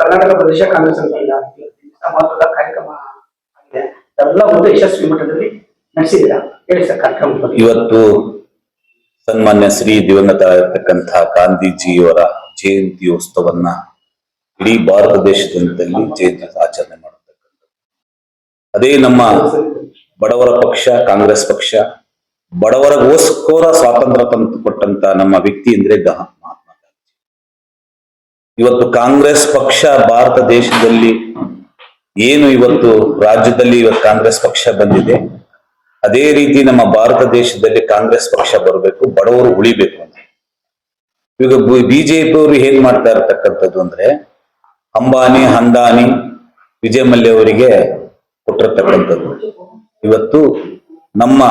ಕರ್ನಾಟಕ ಪ್ರದೇಶ ಕಾಂಗ್ರೆಸ್ ವತಿಯಿಂದ ಮಹತ್ವದ ಕಾರ್ಯಕ್ರಮ ಆಗಿದೆ. ಎಲ್ಲ ಒಂದು ಯಶಸ್ವಿ ಮಟ್ಟದಲ್ಲಿ ನಡೆಸಿದ್ದೀರಾ? ಹೇಳಿ ಸರ್ ಕಾರ್ಯಕ್ರಮ ಇವತ್ತು ಸನ್ಮಾನ್ಯ ಶ್ರೀ ದಿವಂಗತ ಗಾಂಧೀಜಿಯವರ ಗಾಂಧೀಜಿಯವರ ಉತ್ಸವವನ್ನ ಇಡೀ ಭಾರತ ದೇಶದಲ್ಲಿ ಜಯಂತಿ ಆಚರಣೆ ಮಾಡತಕ್ಕಂಥದ್ದು. ಅದೇ ನಮ್ಮ ಬಡವರ ಪಕ್ಷ, ಕಾಂಗ್ರೆಸ್ ಪಕ್ಷ ಬಡವರಗೋಸ್ಕರ ಸ್ವಾತಂತ್ರ್ಯ ತಂದು ಕೊಟ್ಟಂತ ನಮ್ಮ ವ್ಯಕ್ತಿ ಅಂದ್ರೆ ಇವತ್ತು ಕಾಂಗ್ರೆಸ್ ಪಕ್ಷ ಭಾರತ ದೇಶದಲ್ಲಿ ಏನು ಇವತ್ತು ರಾಜ್ಯದಲ್ಲಿ ಇವತ್ತು ಕಾಂಗ್ರೆಸ್ ಪಕ್ಷ ಬಂದಿದೆ, ಅದೇ ರೀತಿ ನಮ್ಮ ಭಾರತ ದೇಶದಲ್ಲಿ ಕಾಂಗ್ರೆಸ್ ಪಕ್ಷ ಬರಬೇಕು, ಬಡವರು ಉಳಿಬೇಕು ಅಂತ. ಈಗ ಬಿಜೆಪಿ ಅವರು ಏನ್ ಮಾಡ್ತಾ ಇರತಕ್ಕಂಥದ್ದು ಅಂದ್ರೆ ಅಂಬಾನಿ, ಹಂದಾನಿ ವಿಜಯ ಮಲ್ಯ ಅವರಿಗೆ ಕೊಟ್ಟಿರತಕ್ಕಂಥದ್ದು. ಇವತ್ತು ನಮ್ಮ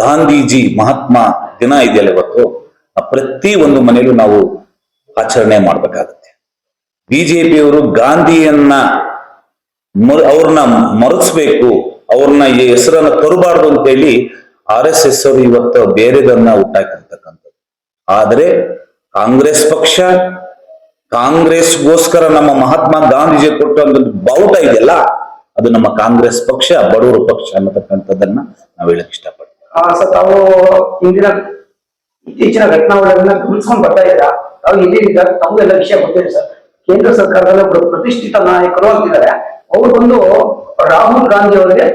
ಗಾಂಧೀಜಿ ಮಹಾತ್ಮ ದಿನ ಇದೆಯಲ್ಲ ಇವತ್ತು ಪ್ರತಿ ಒಂದು ಮನೆಯಲ್ಲೂ ನಾವು ಆಚರಣೆ ಮಾಡ್ಬೇಕಾಗತ್ತೆ. ಬಿಜೆಪಿಯವರು ಗಾಂಧಿಯನ್ನ ಅವ್ರನ್ನ ಮರೆಸ್ಬೇಕು ಅವ್ರನ್ನ ಈ ಹೆಸರನ್ನ ತರಬಾರ್ದು ಅಂತೇಳಿ ಆರ್ ಎಸ್ ಎಸ್ ಅವರು ಇವತ್ತು ಬೇರೆದನ್ನ ಹುಟ್ಟಾಕಿರ್ತಕ್ಕಂಥದ್ದು. ಆದ್ರೆ ಕಾಂಗ್ರೆಸ್ ಪಕ್ಷ, ಕಾಂಗ್ರೆಸ್ಗೋಸ್ಕರ ನಮ್ಮ ಮಹಾತ್ಮ ಗಾಂಧೀಜಿ ಕೊಟ್ಟ ಒಂದು ಬಾವುಟ ಇದೆಯಲ್ಲ, ಅದು ನಮ್ಮ ಕಾಂಗ್ರೆಸ್ ಪಕ್ಷ, ಬಡವರ ಪಕ್ಷ ಅನ್ನತಕ್ಕಂಥದ್ದನ್ನ ನಾವು ಹೇಳಕ್ ಇಷ್ಟಪಡ್ತೀವಿ. ತಾವು ಇಂದಿನ ಇತ್ತೀಚಿನ ಘಟನಾವಳಿಗಳನ್ನ ಗಮನಿಸ್ಕೊಂಡು ಬರ್ತಾ ಇದ್ದೀರಾ? ತಾವು ಎಲ್ಲಿದ್ದೀರ? ತಮಗೆಲ್ಲ ವಿಷಯ ಗೊತ್ತಿದೆ ಸರ್? ಕೇಂದ್ರ ಸರ್ಕಾರದಲ್ಲಿ ಒಬ್ಬರು ಪ್ರತಿಷ್ಠಿತ ನಾಯಕರು ಅಂತಿದ್ದಾರೆ. ಅವ್ರು ಬಂದು ರಾಹುಲ್ ಗಾಂಧಿ ಅವರಿಗೆ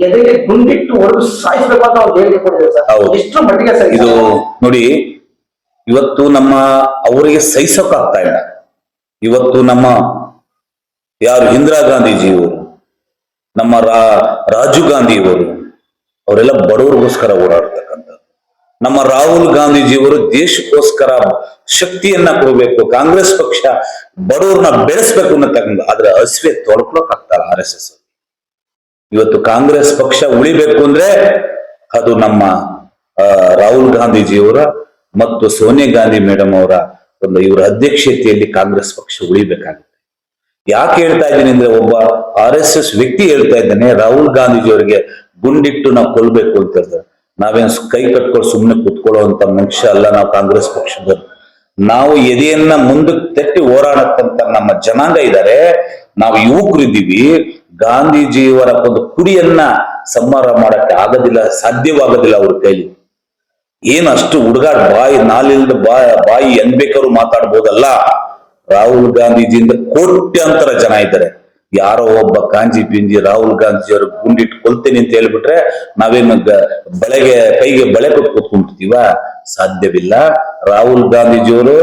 ಎದೆಗೆ ಗುಂಡಿಟ್ಟು ಹೊರಗು ಸಾಯಿಸಬೇಕಂತ ಅಂತ ಅವ್ರು ಹೇಳಿಕೆ ಕೊಟ್ಟಿದ್ದಾರೆ ಸರ್. ಎಷ್ಟು ಮಟ್ಟಿಗೆ ಸರ್ ಇದು ನೋಡಿ ಇವತ್ತು ನಮ್ಮ ಅವರಿಗೆ ಸಹಿಸೋಕಾಗ್ತಾ ಇಲ್ಲ. ಇವತ್ತು ನಮ್ಮ ಯಾರು ಇಂದಿರಾ ಗಾಂಧೀಜಿಯವರು ನಮ್ಮ ರಾ ರಾಜೀವ್ ಗಾಂಧಿಯವರು ಅವರೆಲ್ಲ ಬಡವರಿಗೋಸ್ಕರ ಓಡಾಡ್ತಕ್ಕಂಥದ್ದು ನಮ್ಮ ರಾಹುಲ್ ಗಾಂಧೀಜಿಯವರು ದೇಶಕ್ಕೋಸ್ಕರ ಶಕ್ತಿಯನ್ನ ಕೊಡಬೇಕು, ಕಾಂಗ್ರೆಸ್ ಪಕ್ಷ ಬಡವ್ರನ್ನ ಬೆಳೆಸ್ಬೇಕು ಅನ್ನತಕ್ಕಂಥ ಆದ್ರೆ ಹಸಿವೆ ತೊಳ್ಕೊಳಕ್ ಆಗ್ತಾರ ಆರ್ ಎಸ್ ಎಸ್ ಇವತ್ತು ಕಾಂಗ್ರೆಸ್ ಪಕ್ಷ ಉಳಿಬೇಕು ಅಂದ್ರೆ ಅದು ನಮ್ಮ ರಾಹುಲ್ ಗಾಂಧೀಜಿಯವರ ಮತ್ತು ಸೋನಿಯಾ ಗಾಂಧಿ ಮೇಡಮ್ ಅವರ ಒಂದು ಇವರ ಅಧ್ಯಕ್ಷತೆಯಲ್ಲಿ ಕಾಂಗ್ರೆಸ್ ಪಕ್ಷ ಉಳಿಬೇಕಾಗುತ್ತೆ. ಯಾಕೆ ಹೇಳ್ತಾ ಇದ್ದೀನಿ ಅಂದ್ರೆ ಒಬ್ಬ ಆರ್ ಎಸ್ ಎಸ್ ವ್ಯಕ್ತಿ ಹೇಳ್ತಾ ಇದ್ದಾನೆ, ರಾಹುಲ್ ಗಾಂಧೀಜಿಯವರಿಗೆ ಗುಂಡಿಟ್ಟು ನಾವು ಕೊಲ್ಬೇಕು ಅಂತ ಹೇಳ್ತಾರೆ. ನಾವೇನ್ ಕೈ ಕಟ್ಕೊಂಡು ಸುಮ್ಮನೆ ಕುತ್ಕೊಳ್ಳುವಂತ ಮನುಷ್ಯ ಅಲ್ಲ ನಾವು ಕಾಂಗ್ರೆಸ್ ಪಕ್ಷದವರು. ನಾವು ಎದೆಯನ್ನ ಮುಂದಕ್ಕೆ ತಟ್ಟಿ ಹೋರಾಡಕ್ಕಂತ ನಮ್ಮ ಜನಾಂಗ ಇದ್ದಾರೆ ನಾವು ಯುವಕರಿದ್ದೀವಿ. ಗಾಂಧೀಜಿಯವರ ಒಂದು ಕುಡಿಯನ್ನ ಸಂಹಾರ ಮಾಡಕ್ಕೆ ಆಗೋದಿಲ್ಲ, ಸಾಧ್ಯವಾಗೋದಿಲ್ಲ ಅವ್ರ ಕೈಲಿ. ಏನು ಅಷ್ಟು ಹುಡುಗಾಡ್ ಬಾಯಿ, ನಾಲಿಲ್ದ ಬಾಯಿ ಬಾಯಿ ಎಂದ್ ಬೇಕಾದ್ರೂ ಮಾತಾಡ್ಬೋದಲ್ಲ? ರಾಹುಲ್ ಗಾಂಧೀಜಿಯಿಂದ ಕೋಟ್ಯಾಂತರ ಜನ ಇದ್ದಾರೆ ಯಾರೋ ಒಬ್ಬ ಕಾಂಜಿ ಪಿಂಜಿ ರಾಹುಲ್ ಗಾಂಧಿಜಿಯವರು ಗುಂಡಿಟ್ಟು ಕೊಲ್ತೇನೆ ಅಂತ ಹೇಳ್ಬಿಟ್ರೆ ನಾವೇನು ಬಳೆಗೆ, ಕೈಗೆ ಬಳೆ ಕೊಟ್ಟು ಕೂತ್ಕೊಂಡಿರ್ತೀವ ಸಾಧ್ಯವಿಲ್ಲ. ರಾಹುಲ್ ಗಾಂಧೀಜಿಯವರು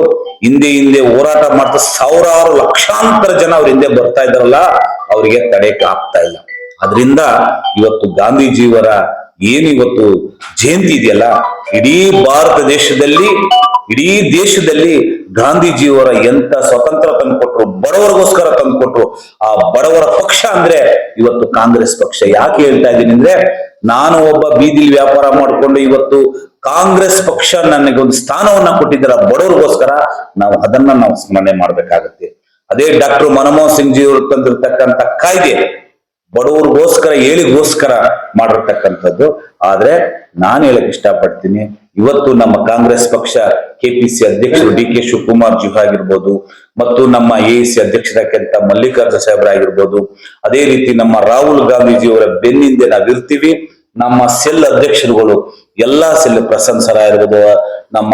ಹಿಂದೆ ಹಿಂದೆ ಹೋರಾಟ ಮಾಡ್ತಾ ಸಾವಿರಾರು ಲಕ್ಷಾಂತರ ಜನ ಅವ್ರ ಹಿಂದೆ ಬರ್ತಾ ಇದಾರಲ್ಲ ಅವರಿಗೆ ತಡೆಯಕ್ಕೆ ಆಗ್ತಾ ಇಲ್ಲ. ಅದರಿಂದ ಇವತ್ತು ಗಾಂಧೀಜಿಯವರ ಏನು ಇವತ್ತು ಜಯಂತಿ ಇದೆಯಲ್ಲ? ಇಡೀ ಭಾರತ ದೇಶದಲ್ಲಿ, ಇಡೀ ದೇಶದಲ್ಲಿ ಗಾಂಧೀಜಿಯವರ ಎಂತ ಸ್ವತಂತ್ರ ತಂದ್ಕೊಟ್ರು, ಬಡವರಿಗೋಸ್ಕರ ತಂದ್ಕೊಟ್ರು, ಆ ಬಡವರ ಪಕ್ಷ ಅಂದ್ರೆ ಇವತ್ತು ಕಾಂಗ್ರೆಸ್ ಪಕ್ಷ. ಯಾಕೆ ಹೇಳ್ತಾ ಇದ್ದೀನಿ ಅಂದ್ರೆ, ನಾನು ಒಬ್ಬ ಬೀದಿಲಿ ವ್ಯಾಪಾರ ಮಾಡಿಕೊಂಡು ಇವತ್ತು ಕಾಂಗ್ರೆಸ್ ಪಕ್ಷ ನನಗೆ ಒಂದು ಸ್ಥಾನವನ್ನ ಕೊಟ್ಟಿದ್ದಾರೆ ಬಡವರಿಗೋಸ್ಕರ, ನಾವು ಅದನ್ನ ನಾವು ಸ್ಮರಣೆ ಮಾಡ್ಬೇಕಾಗತ್ತೆ. ಅದೇ ಡಾಕ್ಟರ್ ಮನಮೋಹನ್ ಸಿಂಗ್ ಜಿ ಅವರು ತಂದಿರ್ತಕ್ಕಂಥ ಕಾಯ್ದೆ ಬಡವರಿಗೋಸ್ಕರ, ಏಳಿಗೋಸ್ಕರ ಮಾಡಿರ್ತಕ್ಕಂಥದ್ದು. ಆದ್ರೆ ನಾನು ಹೇಳಕ್ ಇಷ್ಟಪಡ್ತೀನಿ, ಇವತ್ತು ನಮ್ಮ ಕಾಂಗ್ರೆಸ್ ಪಕ್ಷ, ಕೆಪಿಸಿ ಅಧ್ಯಕ್ಷರು ಡಿ ಕೆ ಶಿವಕುಮಾರ್ ಜಿ ಆಗಿರ್ಬೋದು, ಮತ್ತು ನಮ್ಮ ಎ ಸಿ ಅಧ್ಯಕ್ಷರಾಗಿಂತ ಮಲ್ಲಿಕಾರ್ಜುನ ಸಾಹೇಬರಾಗಿರ್ಬೋದು ಅದೇ ರೀತಿ ನಮ್ಮ ರಾಹುಲ್ ಗಾಂಧೀಜಿಯವರ ಬೆನ್ನಿಂದೆ ನಾವಿರ್ತೀವಿ, ನಮ್ಮ ಸೆಲ್ ಅಧ್ಯಕ್ಷರುಗಳು, ಎಲ್ಲಾ ಸೆಲ್ ಪ್ರಸನ್ನ ಸರ ಇರ್ಬೋದು ನಮ್ಮ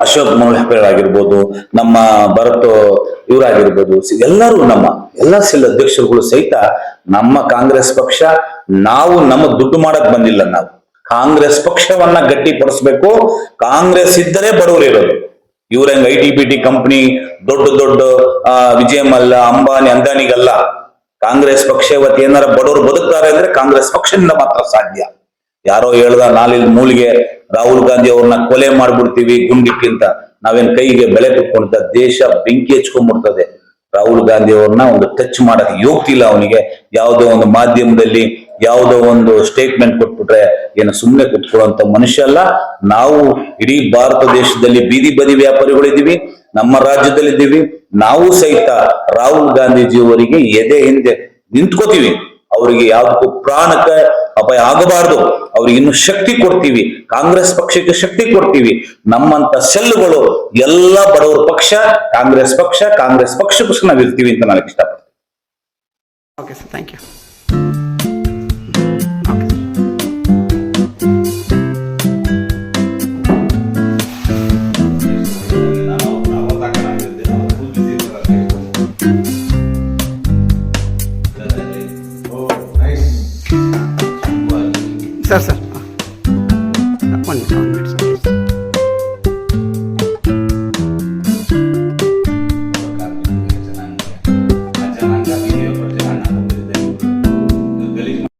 ಅಶೋಕ್ ಮೌಲ್ಯಪೇರ್ ಆಗಿರ್ಬೋದು ನಮ್ಮ ಭರತ್ ಇವರಾಗಿರ್ಬೋದು ಎಲ್ಲರೂ ನಮ್ಮ, ಎಲ್ಲ ಸೆಲ್ ಅಧ್ಯಕ್ಷರುಗಳು ಸಹಿತ ನಮ್ಮ ಕಾಂಗ್ರೆಸ್ ಪಕ್ಷ, ನಾವು ನಮ್ಮ ದುಡ್ಡು ಮಾಡಕ್ ಬಂದಿಲ್ಲ ನಾವು. ಕಾಂಗ್ರೆಸ್ ಪಕ್ಷವನ್ನ ಗಟ್ಟಿಪಡಿಸ್ಬೇಕು, ಕಾಂಗ್ರೆಸ್ ಇದ್ದರೆ ಬಡವರು ಇರೋದು. ಇವ್ರ ಹೆಂಗ್ I T B T company, ದೊಡ್ಡ ದೊಡ್ಡ ವಿಜಯ ಮಲ್ಲ ಅಂಬಾನಿ ಅಂದಾನಿಗಲ್ಲ ಕಾಂಗ್ರೆಸ್ ಪಕ್ಷ ಇವತ್ತು ಏನಾರ ಬಡವರು ಬದುಕ್ತಾರೆ ಅಂದ್ರೆ ಕಾಂಗ್ರೆಸ್ ಪಕ್ಷದಿಂದ ಮಾತ್ರ ಸಾಧ್ಯ. ಯಾರೋ ಹೇಳ್ದ ನಾಲಿಲ್ ಮೂಲಿಗೆ ರಾಹುಲ್ ಗಾಂಧಿ ಅವ್ರನ್ನ ಕೊಲೆ ಮಾಡ್ಬಿಡ್ತೀವಿ ಗುಂಡಿಕ್ಕಿಂತ ನಾವೇನ್ ಕೈಗೆ ಬೆಲೆ ತಕ್ಕೊಂಡ ದೇಶ ಬೆಂಕಿ ಹಚ್ಕೊಂಡ್ಬಿಡ್ತದೆ. ರಾಹುಲ್ ಗಾಂಧಿ ಅವ್ರನ್ನ ಒಂದು ಟಚ್ ಮಾಡಕ್ ಯೋಗ್ತಿಲ್ಲ ಅವನಿಗೆ. ಯಾವುದೋ ಒಂದು ಮಾಧ್ಯಮದಲ್ಲಿ ಯಾವುದೋ ಒಂದು ಸ್ಟೇಟ್ಮೆಂಟ್ ಕೊಟ್ಬಿಟ್ರೆ ಏನು ಸುಮ್ಮನೆ ಕುತ್ಕೊಳ್ಳುವಂತ ಮನುಷ್ಯ ಅಲ್ಲ. ನಾವು ಇಡೀ ಭಾರತ ದೇಶದಲ್ಲಿ ಬೀದಿ ಬದಿ ವ್ಯಾಪಾರಿಗಳಿದ್ದೀವಿ, ನಮ್ಮ ರಾಜ್ಯದಲ್ಲಿದ್ದೀವಿ. ನಾವು ಸಹಿತ ರಾಹುಲ್ ಗಾಂಧೀಜಿ ಅವರಿಗೆ ಎದೆ ಹಿಂದೆ ನಿಂತ್ಕೋತೀವಿ. ಅವರಿಗೆ ಯಾವ್ದಕ್ಕೂ ಪ್ರಾಣಕ್ಕೆ ಅಪಾಯ ಆಗಬಾರದು. ಅವ್ರಿಗೆ ಇನ್ನು ಶಕ್ತಿ ಕೊಡ್ತೀವಿ. ಕಾಂಗ್ರೆಸ್ ಪಕ್ಷಕ್ಕೆ ಶಕ್ತಿ ಕೊಡ್ತೀವಿ. ನಮ್ಮಂತ ಸೆಲ್ಲುಗಳು ಎಲ್ಲ ಬಡವರ ಪಕ್ಷ, ಕಾಂಗ್ರೆಸ್ ಪಕ್ಷ, ಕಾಂಗ್ರೆಸ್ ಪಕ್ಷಕ್ಕೂ ನಾವು ಇರ್ತೀವಿ ಅಂತ ನಾನು ಇಷ್ಟಪಡ್ತೀನಿ